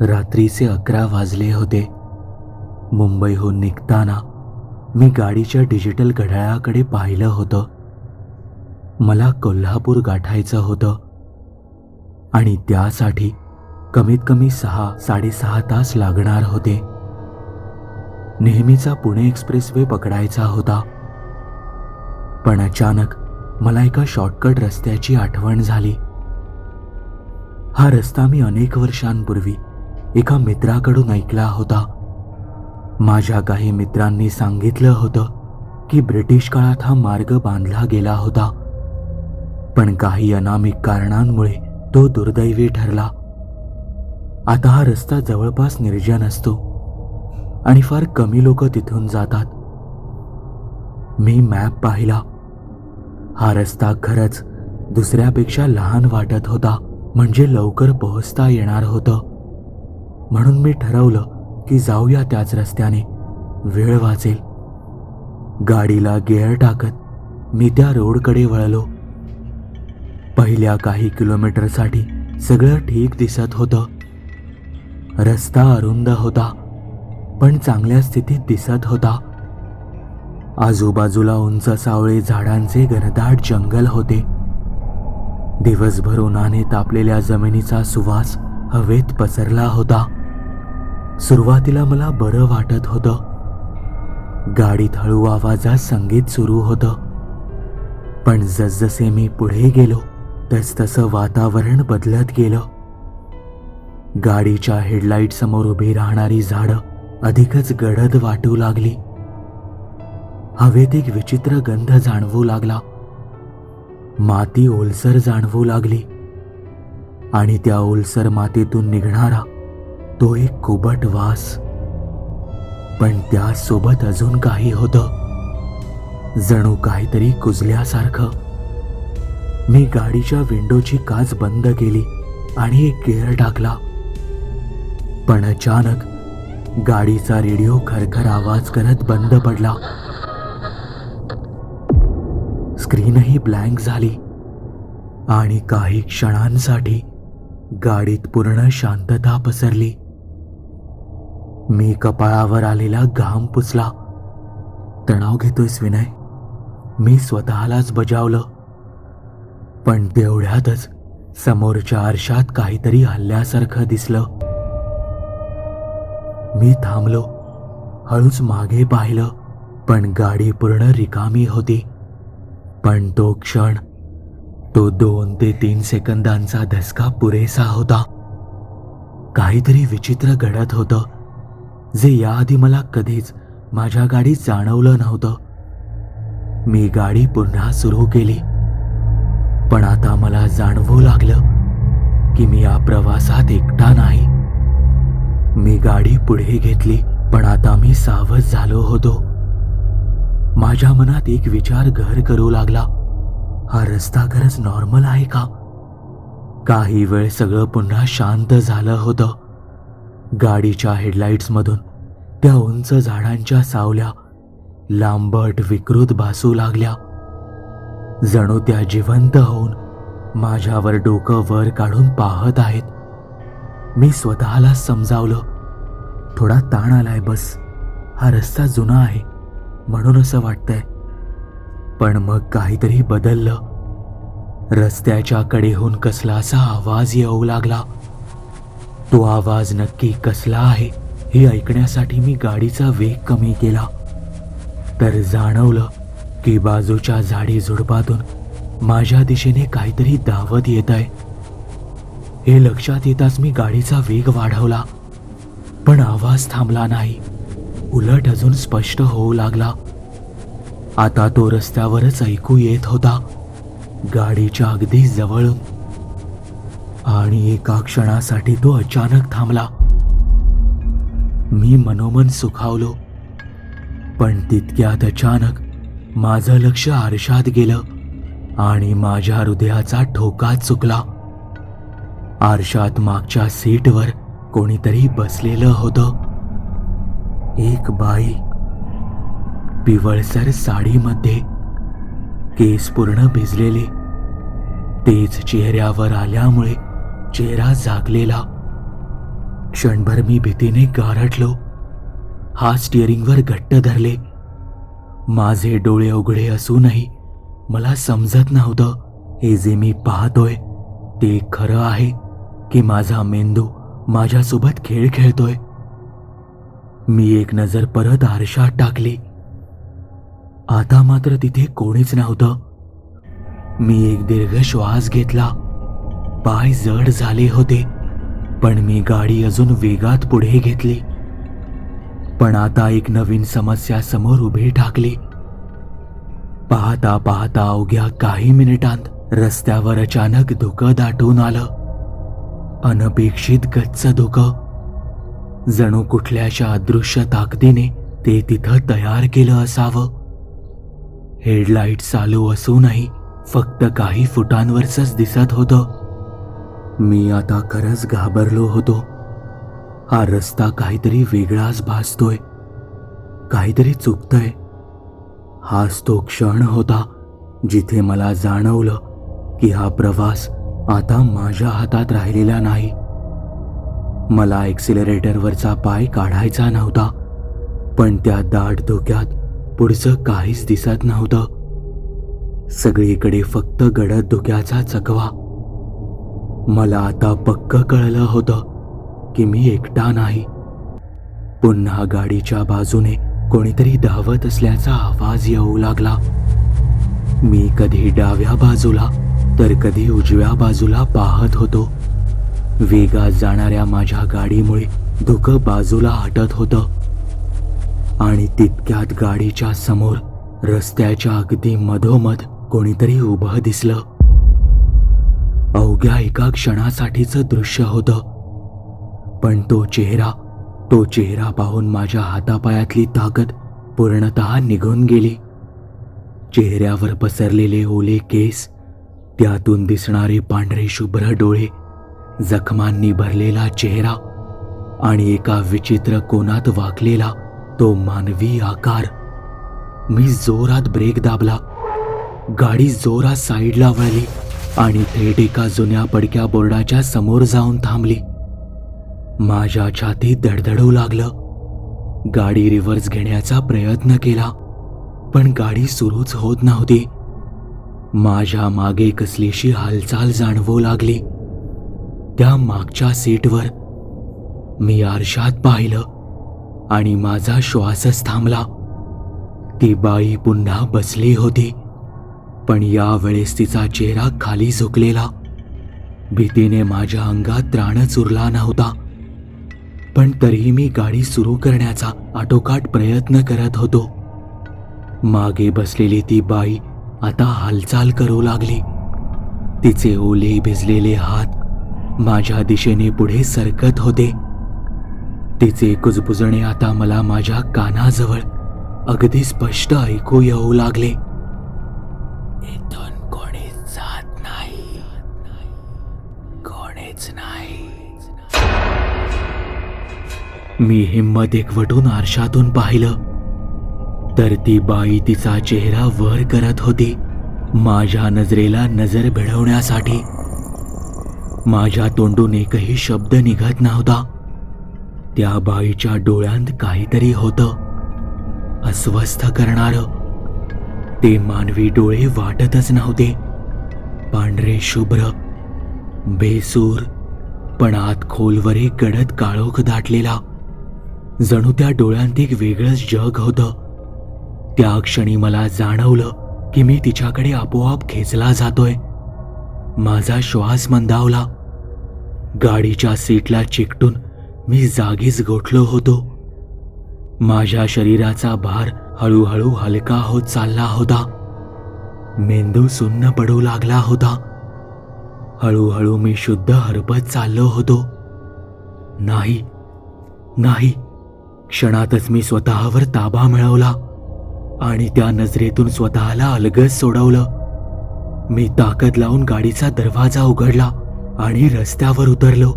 रात्रीचे अकरा वाजले होते. मुंबईहून निघताना मी गाडीच्या डिजिटल घड्याळाकडे पाहिलं होतं. मला कोल्हापूर गाठायचं होतं. आणि त्यासाठी कमीत कमी सहा साडेसहा तास लागणार होते. नेहमीचा पुणे एक्सप्रेसवे पकडायचा होता. पण अचानक मला एका शॉर्टकट रस्त्याची आठवण झाली. हा रस्ता मी अनेक वर्षांपूर्वी एका मित्राकडून ऐकला होता. माझ्या काही मित्रांनी सांगितलं होतं की ब्रिटिश काळात हा मार्ग बांधला गेला होता. पण काही अनामिक कारणांमुळे तो दुर्दैवी ठरला. आता हा रस्ता जवळपास निर्जन असतो आणि फार कमी लोक तिथून जातात. मी मॅप पाहिला. हा रस्ता खरंच दुसऱ्यापेक्षा लहान वाटत होता म्हणजे लवकर पोहोचता येणार होतं. म्हणून मी ठरवलं की जाऊया त्याच रस्त्याने. वेळ वाचेल. गाडीला गेअर टाकत मी त्या रोडकडे वळलो. पहिल्या काही किलोमीटरसाठी सगळं ठीक दिसत होतं. रस्ता अरुंद होता पण चांगल्या स्थितीत दिसत होता. आजूबाजूला उंच सावळे झाडांचे घनदाट जंगल होते. दिवसभर उन्हाने तापलेल्या जमिनीचा सुवास हवेत पसरला होता. सुरुवातीला मला बरं वाटत होतं. गाडीत हळू आवाजात संगीत सुरू होतं. पण जसजसे मी पुढे गेलो तसतसं वातावरण बदलत गेलं. गाडीच्या हेडलाईट समोर उभी राहणारी झाडं अधिकच गडद वाटू लागली. हवेत एक विचित्र गंध जाणवू लागला. माती ओलसर जाणवू लागली. आणि त्या ओलसर मातीतून निघणारा तो एक कुबट वास. पण त्यासोबत अजून काही होतं. जणू काहीतरी कुजल्यासारखं. मी गाडीच्या विंडोची काच बंद केली आणि एक गिअर टाकला. पण अचानक गाडीचा रेडिओ खरखर आवाज करत बंद पडला. स्क्रीनही ब्लँक झाली. आणि काही क्षणांसाठी गाडीत पूर्ण शांतता पसरली. मी कपाळावर आलेला घाम पुसला. तणाव घेतोयस विनय. मी स्वतःलाच बजावलं. पण तेवढ्यातच समोरच्या आरशात काहीतरी हल्ल्यासारखं दिसलं. मी थांबलो. हळूच मागे पाहिलं पण गाडी पूर्ण रिकामी होती. पण तो क्षण तो दोन ते तीन सेकंदांचा धसका पुरेसा होता. काहीतरी विचित्र घडत होतं. जे याआधी मला कधीच माझ्या गाडीत जाणवलं नव्हतं. मी गाडी पुन्हा सुरू केली. पण आता मला जाणवू लागलं की मी या प्रवासात एकटा नाही. मी गाडी पुढे घेतली पण आता मी सावध झालो होतो. माझ्या मनात एक विचार घर करू लागला. हा रस्ता खरंच नॉर्मल आहे का? काही वेळ सगळं पुन्हा शांत झालं होतं. गाडीच्या हेडलाईट्समधून त्या उंच झाडांच्या सावल्या लांबट विकृत भासू लागल्या. जणू त्या जिवंत होऊन माझ्यावर डोकं वर काढून पाहत आहेत. मी स्वतःला समजावलं थोडा ताण आलाय बस हा रस्ता जुना आहे म्हणून असं वाटतंय. पण मग काहीतरी बदललं. रस्त्याच्या कडेहून कसलासा आवाज येऊ लागला. तो आवाज नक्की कसला आहे हे ऐकण्यासाठी मी गाडीचा वेग कमी केला. तर जाणवलं की बाजूच्या झाडी झुडपातून माझ्या दिशेने काहीतरी धावत येत आहे हे लक्षात येताच मी गाडीचा वेग वाढवला. पण आवाज थांबला नाही. उलट अजून स्पष्ट होऊ लागला. आता तो रस्त्यावरच ऐकू येत होता. गाडीच्या अगदी जवळून आणि एका क्षणासाठी तो अचानक थांबला. मी मनोमन सुखावलो पण तितक्यात अचानक माझं लक्ष आरशात गेलं आणि माझ्या हृदयाचा ठोका चुकला. आरशात मागच्या सीटवर कोणीतरी बसलेलं होतं. एक बाई पिवळसर साडीमध्ये केस पूर्ण भिजलेले तेच चेहऱ्यावर आल्यामुळे चेहरा जागलेला. क्षणभर मी भीतीने गारटलो हा स्टिअरिंगवर घट्ट धरले. माझे डोळे उघडे असूनही मला समजत नव्हतं हे जे मी पाहतोय ते खरं आहे की माझा मेंदू माझ्यासोबत खेळ खेळतोय. मी एक नजर परत आरशात टाकली. आता मात्र तिथे कोणीच नव्हतं. मी एक दीर्घ श्वास घेतला. पाय जड झाले होते पण मी गाडी अजून वेगात पुढे घेतली. पण आता एक नवीन समस्या समोर उभी ठाकली. पाहता पाहता अवघ्या काही मिनिटांत रस्त्यावर अचानक धुकं दाटून आलं. अनपेक्षित गच्च धुकं. जणू कुठल्याशा अदृश्य ताकदीने ते तिथं तयार केलं असावं. हेडलाईट चालू असूनही फक्त काही फुटांवरच दिसत होतं. मी आता खरंच घाबरलो होतो. हा रस्ता काहीतरी वेगळाच भासतोय. काहीतरी चुकतंय. हाच तो क्षण होता जिथे मला जाणवलं की हा प्रवास आता माझ्या हातात राहिलेला नाही. मला एक्सिलरेटरवरचा पाय काढायचा नव्हता पण त्या दाट धोक्यात पुढचं काहीच दिसत नव्हतं. सगळीकडे फक्त गडद धुक्याचा चकवा. मला आता पक्क कळलं होतं की मी एकटा नाही. पुन्हा गाडीच्या बाजूने कोणीतरी धावत असल्याचा आवाज येऊ लागला. मी कधी डाव्या बाजूला तर कधी उजव्या बाजूला पाहत होतो. वेगात जाणाऱ्या माझ्या गाडीमुळे धुकं बाजूला हटत होतं. आणि तितक्यात गाडीच्या समोर रस्त्याच्या अगदी मधोमध कोणीतरी उभं दिसलं. अवघ्या एका क्षणासाठीचं दृश्य होतं. पण तो चेहरा तो चेहरा पाहून माझ्या हातापायातली ताकद पूर्णतः निघून गेली. चेहऱ्यावर पसरलेले ओले केस त्यातून दिसणारे पांढरे शुभ्र डोळे जखमांनी भरलेला चेहरा आणि एका विचित्र कोणात वाकलेला तो मानवी आकार. मी जोरात ब्रेक दाबला. गाडी जोरात साईडला वळली. आणि थेट एका जुन्या पडक्या बोर्डाच्या समोर जाऊन थांबली. माझ्या छातीत धडधडू लागलं. गाडी रिव्हर्स घेण्याचा प्रयत्न केला पण गाडी सुरूच होत नव्हती. माझ्या मागे कसलीशी हालचाल जाणवू लागली. त्या मागच्या सीटवर मी आरशात पाहिलं आणि माझा श्वासच थांबला. ती बाई पुन्हा बसली होती. पण यावेळेस तिचा चेहरा खाली झुकलेला. भीतीने माझ्या अंगात त्राणच उरला नव्हता. पण तरीही मी गाडी सुरू करण्याचा आटोकाट प्रयत्न करत होतो. मागे बसलेली ती बाई आता हालचाल करू लागली. तिचे ओले भिजलेले हात माझ्या दिशेने पुढे सरकत होते. तिचे कुजबुजणे आता मला माझ्या कानाजवळ अगदी स्पष्ट ऐकू येऊ लागले. काहीच नाही मी हिंमत एकवटून आरशातून पाहिलं. तर ती बाई तिचा चेहरा वर करत होती माझ्या नजरेला नजर भिडवण्यासाठी. माझ्या तोंडून एकही शब्द निघत नव्हता. त्या बाईच्या डोळ्यांत काहीतरी होतं अस्वस्थ करणार. ते मानवी डोळे वाटतच नव्हते. पांढरे शुभ्र बेसूर पण आत खोलवर एक गडद काळोख दाटलेला. जणू त्या डोळ्यांत एक वेगळंच जग होतं. त्या क्षणी मला जाणवलं की मी तिच्याकडे आपोआप खेचला जातोय. माझा श्वास मंदावला. गाडीच्या सीटला चिकटून मी जागीच गोठलो होतो. माझ्या शरीराचा भार हळूहळू हलका होत चालला होता. मेंदू सुन्न पडू लागला होता. हळूहळू मी शुद्ध हरपत चाललो होतो. नाही नाही. क्षणातच मी स्वतःवर ताबा मिळवला आणि त्या नजरेतून स्वतःला अलगच सोडवलं. मी ताकद लावून गाडीचा दरवाजा उघडला आणि रस्त्यावर उतरलो.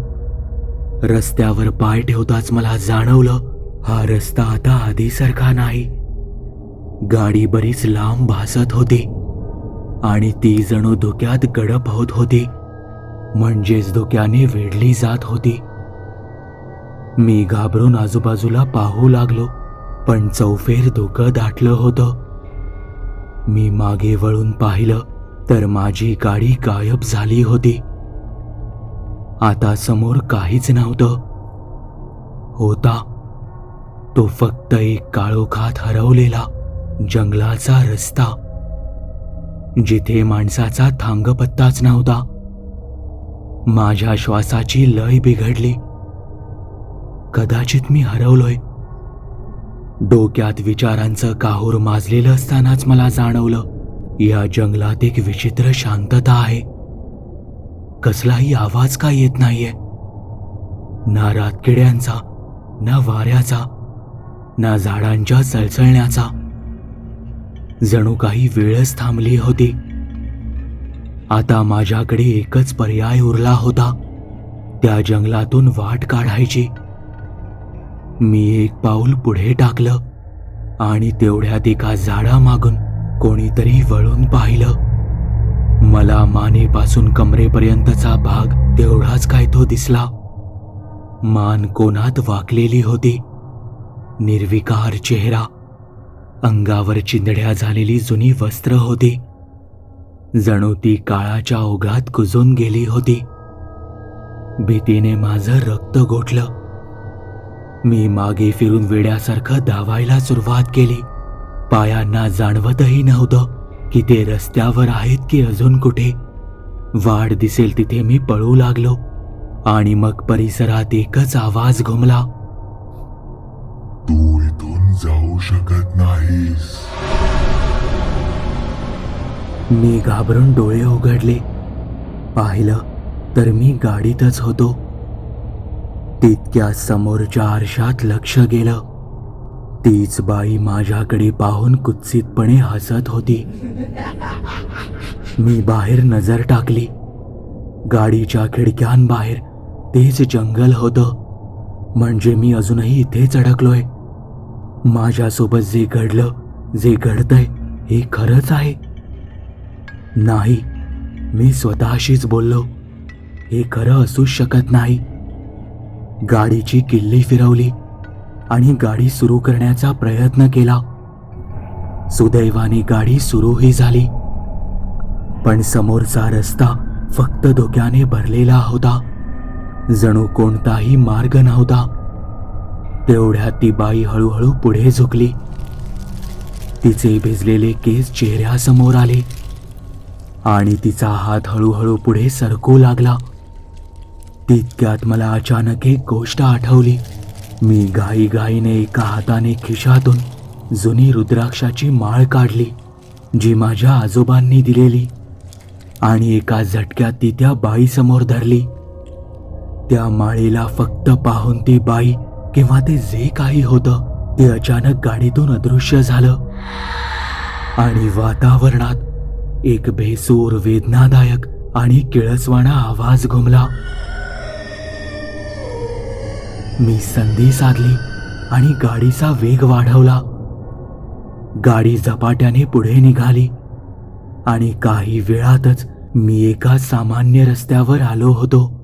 रस्त्यावर पाय ठेवताच मला जाणवलं हा रस्ता आता आधीसारखा नाही. गाडी बरीच लांब भासत होती आणि ती जणू धुक्यात गडप होत होती. म्हणजेच धुक्याने वेढली जात होती. मी घाबरून आजूबाजूला पाहू लागलो पण चौफेर धोकं दाटलं होतं. मी मागे वळून पाहिलं तर माझी गाडी गायब झाली होती. आता समोर काहीच नव्हतं. होता. तो फक्त एक काळोखात हरवलेला जंगलाचा रस्ता. जिथे माणसाचा थांगपत्ताच नव्हता. माझ्या श्वासाची लय बिघडली. कदाचित मी हरवलोय. डोक्यात विचारांचं काहूर माजलेलं असतानाच मला जाणवलं या जंगलात एक विचित्र शांतता आहे. कसलाही आवाज का येत नाहीये? ना रातकिड्यांचा ना वाऱ्याचा ना झाडांच्या चळचळण्याचा जणू काही वेळच थांबली होती. आता माझ्याकडे एकच पर्याय उरला होता. त्या जंगलातून वाट काढायची. मी एक पाऊल पुढे टाकलं आणि तेवढ्यात एका झाडामागून कोणीतरी वळून पाहिलं. मला मानेपासून कमरेपर्यंतचा भाग तेवढाच काय तो दिसला. मान कोणात वाकलेली होती? निर्विकार चेहरा. अंगावर चिंदड्या झालेली जुनी वस्त्र होती. जणू ती काळाच्या ओघात कुजून गेली होती. भीतीने माझं रक्त गोठलं. मी मागे फिरून वेड्यासारखं धावायला सुरुवात केली. पायांना जाणवतही नव्हतं की ते रस्त्यावर आहेत की अजून कुठे. वाढ दिसेल तिथे मी पळू लागलो आणि मग परिसरात एकच आवाज घुमला. तू इथून जाऊ शकत नाहीस. मी घाबरून डोळे उघडले. पाहिलं तर मी गाडीतच होतो. तितक्या समोरच्या आरशात लक्ष गेलं. तीच बाई माझ्याकडे पाहून कुत्सितपणे हसत होती. मी बाहेर नजर टाकली. गाडीच्या खिडक्यांबाहेर तेच जंगल होतं. म्हणजे मी अजूनही इथेच अडकलोय. माझ्यासोबत जे घडलं जे घडतंय हे खरंच आहे. नाही मी स्वतःशीच बोललो. हे खरं असूच शकत नाही. गाडीची किल्ली फिरवली आणि गाडी सुरू करण्याचा प्रयत्न केला. सुदैवाने गाडी सुरूही झाली. पण समोरचा रस्ता फक्त धोक्याने भरलेला होता. जणू कोणताही मार्ग नव्हता. तेवढ्यात ती बाई हळूहळू पुढे झुकली. तिचे भिजलेले केस चेहऱ्यासमोर आले. आणि तिचा हात हळूहळू पुढे सरकू लागला. तितक्यात मला अचानक एक गोष्ट आठवली. मी घाईघाईने एका हाताने खिशातून जुनी रुद्राक्षाची माळ काढली जी माझ्या आजोबांनी दिलेली आणि एका झटक्यात ती त्या बाईसमोर धरली. त्या माळेला फक्त पाहून ती बाई किंवा ते जे काही होतं ते अचानक गाडीतून अदृश्य झालं. आणि वातावरणात एक भेसूर वेदनादायक आणि किळसवाणा आवाज घुमला. मी संधी साधली आणि गाडीचा वेग वाढवला. गाडी झपाट्याने पुढे निघाली आणि काही वेळातच मी एका सामान्य रस्त्यावर आलो होतो.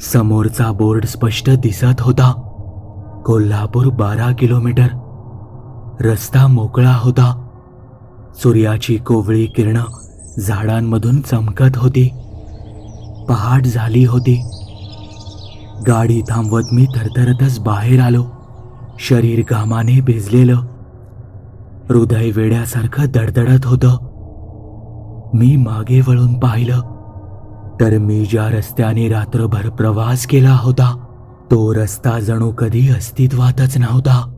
समोरचा बोर्ड स्पष्ट दिसत होता. कोल्हापूर बारा किलोमीटर. रस्ता मोकळा होता. सूर्याची कोवळी किरणं झाडांमधून चमकत होती. पहाट झाली होती. गाडी थांबवत मी थरथरतच बाहेर आलो. शरीर घामाने भिजलेलं. हृदय वेड्यासारखं दडदडत होतं. मी मागे वळून पाहिलं. तर मी ज्या रस्त्याने रात्रभर प्रवास केला होता तो रस्ता जणू कधी अस्तित्वातच नव्हता.